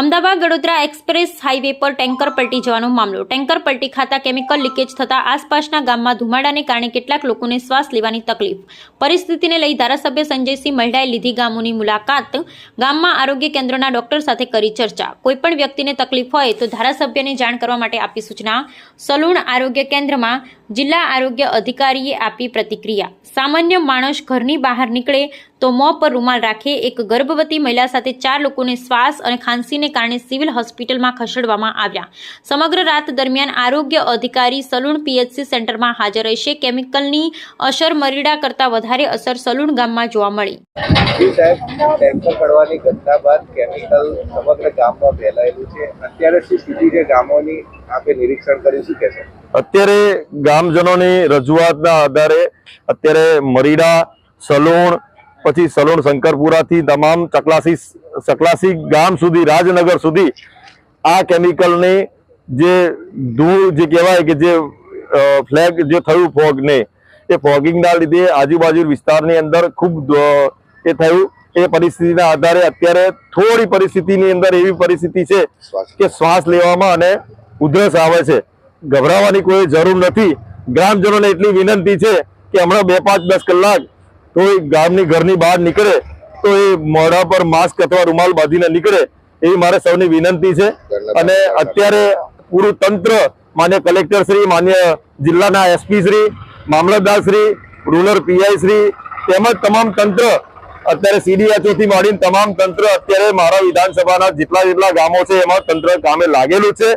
Ahmedabad Vadodara express highway પર tanker પલટી જવાનો મામલો. ટેન્કર પલટી ખાતા કેમિકલ લીકેજ થતાં આસપાસના ગામમાં ધુમાડાને કારણે કેટલાક લોકોને શ્વાસ લેવાની તકલીફ. પરિસ્થિતિને લઈ ધારાસભ્ય સંજયસિંહ મહેડાએ લીધી ગામોની મુલાકાત. ગામમાં આરોગ્ય કેન્દ્રના ડોક્ટર સાથે કરી ચર્ચા. કોઈપણ વ્યક્તિને તકલીફ હોય તો ધારાસભ્યને જાણ કરવા માટે આપી સૂચના. સલૂણ આરોગ્ય કેન્દ્રમાં જિલ્લા આરોગ્ય અધિકારીએ આપી પ્રતિક્રિયા. સામાન્ય માણસ ઘરની બહાર નીકળે તો મોં પર રૂમાલ રાખે એક ગર્ભવતી મહિલા સાથે ચાર લોકોને શ્વાસ અને ખાંસીને કારણે સિવિલ હોસ્પિટલમાં ખસેડવામાં આવ્યા. સમગ્ર રાત દરમિયાન આરોગ્ય અધિકારી સલૂણ પીએચસી સેન્ટરમાં હાજર રહેશે. કેમિકલની અસર મરીડા કરતાં વધારે અસર સલૂણ ગામમાં જોવા મળી. જી પડવાની ઘટના બાદ કેમિકલ સમગ્ર ગામમાં ફેલાયેલું છે. અત્યારે શું સ્થિતિ ગામોની આપે નિરીક્ષણ કર્યું. શું કહેશો? અત્યારે ગામજનોની રજૂઆતના આધારે અત્યારે મરીડા સલૂણ પછી સલોણ શંકરપુરાથી તમામ ચકલાસી ચકલાસી ગામ સુધી રાજનગર સુધી આ કેમિકલની જે ધૂળ જે કહેવાય કે જે ફ્લેગ જે થયું ફોગને એ ફોગિંગના લીધે આજુબાજુ વિસ્તારની અંદર ખૂબ એ થયું. એ પરિસ્થિતિના આધારે અત્યારે થોડી પરિસ્થિતિની અંદર એવી પરિસ્થિતિ છે કે શ્વાસ લેવામાં અને ઉધરસ આવે છે. ગભરાવાની કોઈ જરૂર નથી. ગ્રામજનોને એટલી વિનંતી છે કે હમણાં બે પાંચ દસ કલાક તો એ ગામની ઘરની બહાર નીકળે તો એ મોઢા પર માસ્ક અથવા રૂમાલ બાંધીને નીકળે એવી મારે સૌની વિનંતી છે. અને અત્યારે પૂરું તંત્ર માન્ય કલેક્ટર શ્રી માન્ય જિલ્લાના SP Shri mamlatdar Shri rural PI Shri તેમજ તમામ તંત્ર અત્યારે સીડીએચઓથી માંડીને તમામ તંત્ર અત્યારે મારા વિધાનસભાના જેટલા જેટલા ગામો છે એમાં તંત્ર કામે લાગેલું છે.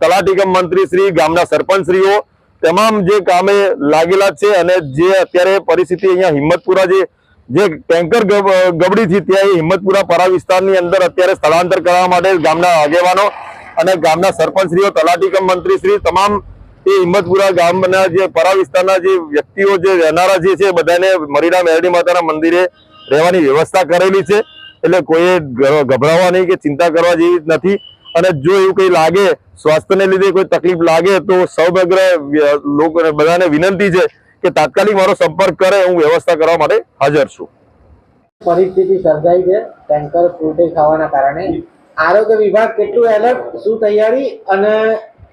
તલાટીકમ મંત્રી શ્રી ગામના સરપંચ શ્રીઓ તમામ જે કામે લાગેલા છે અને જે અત્યારે પરિસ્થિતિ અહીંયા હિંમતપુરા જે જે ટેન્કર ગબડી થી ત્યાં હિંમતપુરા પરા વિસ્તારની અંદર અત્યારે સ્થળાંતર કરવા માટે ગામના આગેવાનો અને ગામના સરપંચશ્રીઓ તલાટીકમ મંત્રી શ્રી તમામ એ હિંમતપુરા ગામના જે પરા વિસ્તારના જે વ્યક્તિઓ જે રહેનારા જે છે બધાને મરીના મેરડી માતાના મંદિરે રહેવાની વ્યવસ્થા કરેલી છે. એટલે કોઈએ ગભરાવા નહીં કે ચિંતા કરવા જેવી નથી. અને જો એવું કંઈ લાગે સ્વાસ્થ્યને લીધે કોઈ તકલીફ લાગે તો સૌમગ્ર લોકો લોકોને બધાને વિનંતી છે કે તાત્કાલિક મારો સંપર્ક કરે હું વ્યવસ્થા કરવા માટે હાજર છું. પરિસ્થિતિ સર્જાઈ છે ટેન્કર ફૂટી ખાવાના કારણે. આરોગ્ય વિભાગ કેટલું એલર્ટ શું તૈયારી અને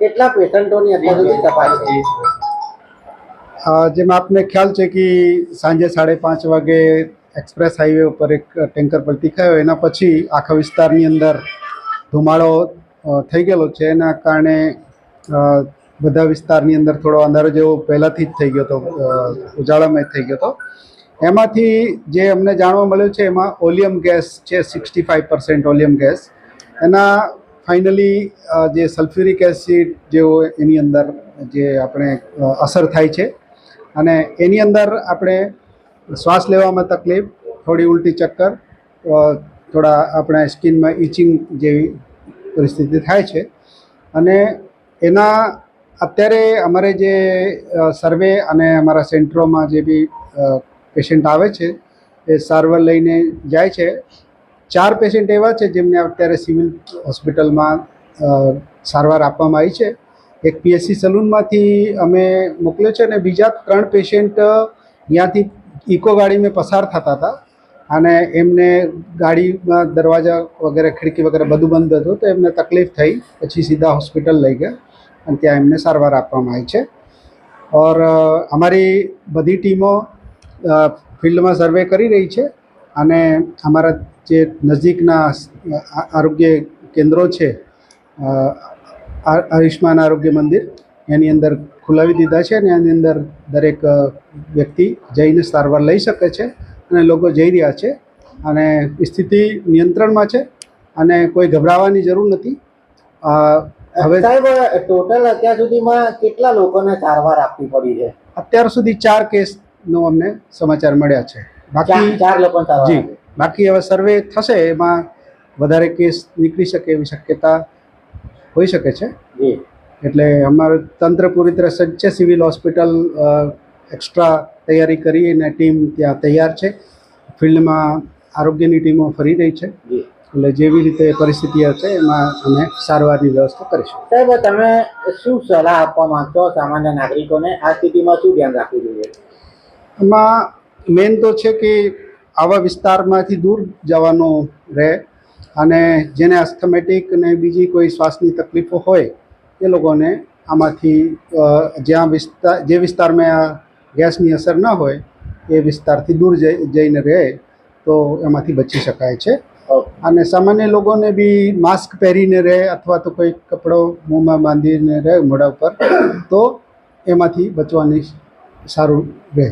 કેટલા પેશન્ટોની અત્યાર સુધી તપાસ છે? જેમ આપને ખ્યાલ છે કે સાંજે સાડે પાંચ વાગે એક્સપ્રેસ હાઈવે ઉપર એક ટેન્કર પલટી ખાયો. એના પછી આખા વિસ્તારની અંદર ધુમાડો થઈ ગયેલો છે. એના કારણે બધા વિસ્તારની અંદર થોડો અંધારો જેવો પહેલાંથી જ થઈ ગયો હતો ઉજાળામય થઈ ગયો હતો એમાંથી જે અમને જાણવા મળ્યું છે, એમાં ઓલિયમ ગેસ છે, sixty five percent oleum gas. એના ફાઇનલી જે સલ્ફ્યુરિક એસિડ જેવો એની અંદર જે આપણે અસર થાય છે. અને એની અંદર આપણે શ્વાસ લેવામાં તકલીફ, થોડી ઉલટી ચક્કર થોડા આપણા સ્કિનમાં ઇચિંગ જેવી પરિસ્થિતિ થાય છે. અને એના અત્યારે અમારે જે સર્વે અને અમારા સેન્ટરોમાં જે બી પેશન્ટ આવે છે, એ સારવાર લઈને જાય છે. ચાર પેશન્ટ એવા છે જેમને અત્યારે સિવિલ હોસ્પિટલમાં સારવાર આપવામાં આવી છે. એક પીએસસી સલૂનમાંથી અમે મોકલ્યો છે અને બીજા ત્રણ પેશન્ટ ત્યાંથી ઇકો ગાડીમાં પસાર થતા હતા. અને એમને ગાડીમાં દરવાજા વગેરે, ખિડકી વગેરે બધું બંધ હતું તો એમને તકલીફ થઈ. પછી સીધા હોસ્પિટલ લઈ ગયા અને ત્યાં એમને સારવાર આપવામાં આવી છે. ઓર અમારી બધી ટીમો ફિલ્ડમાં સર્વે કરી રહી છે અને અમારા જે નજીકના આરોગ્ય કેન્દ્રો છે આયુષ્માન આરોગ્ય મંદિર, એની અંદર ખોલાવી દીધા છે અને એની અંદર દરેક વ્યક્તિ જઈને સારવાર લઈ શકે છે. અને લોકો જઈ રહ્યા છે અને સ્થિતિ નિયંત્રણમાં છે અને કોઈ ગભરાવાની જરૂર નથી. હવે સાહેબ ટોટલ અત્યાર સુધીમાં કેટલા લોકોને સારવાર આપવી પડી છે? અત્યાર સુધી ચાર કેસનો અમને સમાચાર મળ્યા છે. બાકી ચાર લોકો જી બાકી હવે સર્વે થશે એમાં વધારે કેસ નીકળી શકે એવી શક્યતા હોઈ શકે છે. એટલે અમારું તંત્ર પૂરી તરહ સજ્જ છે સિવિલ હોસ્પિટલ એક્સ્ટ્રા તૈયારી કરી અને ટીમ ત્યાં તૈયાર છે. ફિલ્ડમાં આરોગ્યની ટીમો ફરી રહી છે. એટલે જેવી રીતે પરિસ્થિતિ હશે એમાં અમે સારવારની વ્યવસ્થા કરીશું. સાહેબ તમે શું સલાહ આપવા માંગશો સામાન્ય નાગરિકોને? આ સ્થિતિમાં શું ધ્યાન રાખવું જોઈએ? એમાં મેન તો છે કે આવા વિસ્તારમાંથી દૂર જવાનું રહે અને જેને અસ્થમેટિક અને બીજી કોઈ શ્વાસની તકલીફો હોય એ લોકોને આમાંથી જ્યાં વિસ્તાર જે વિસ્તારમાં આ ગેસની અસર ન હોય એ વિસ્તારથી દૂર જઈ જઈને રહે તો એમાંથી બચી શકાય છે. અને સામાન્ય લોકોને બી માસ્ક પહેરીને રહે અથવા તો કોઈ કપડો મોંમાં બાંધીને રહે મોઢા ઉપર તો એમાંથી બચવાની સારું રહે.